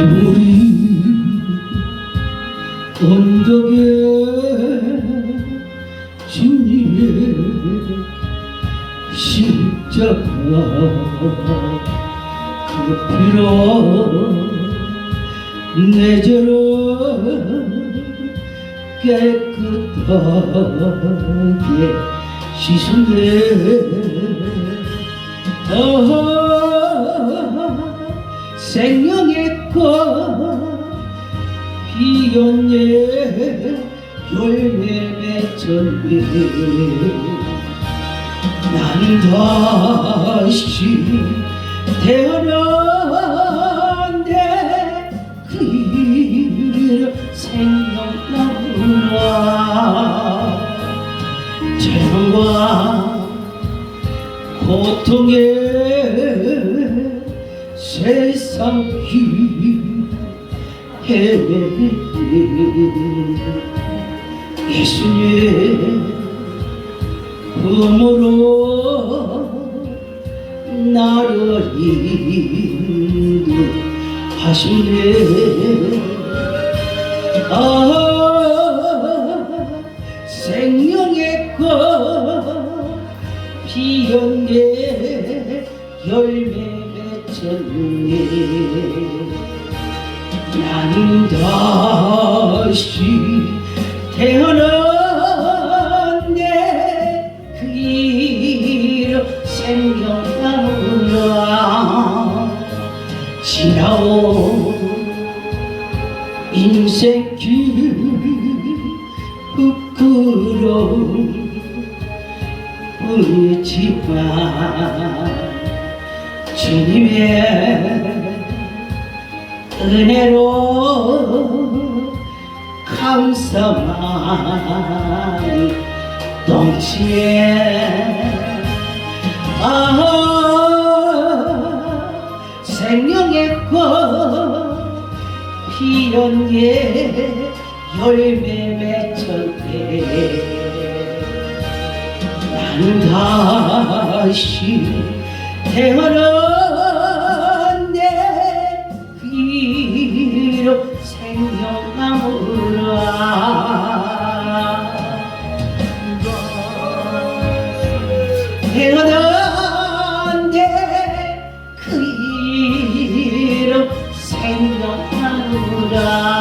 우리 언덕에 주님의 십자가 그 피로 내 죄를 깨끗하게 씻었네. 생명의 열매 맺었네. 나는 다시 태어났네 그일 생각나구나. 재난과 고통의 세상 헤매 예수님 품으로 나를 인도하시네. 아 생명의 꽃 피었네 열매 맺혔네. 나는 다시 태어났 생각나구나 지나온 인생 길 부끄러움 뿐이지만 주님의 은혜로 감사만 넘치네 피었네 열매 맺혔네 나는 다시 태어났 Buddha.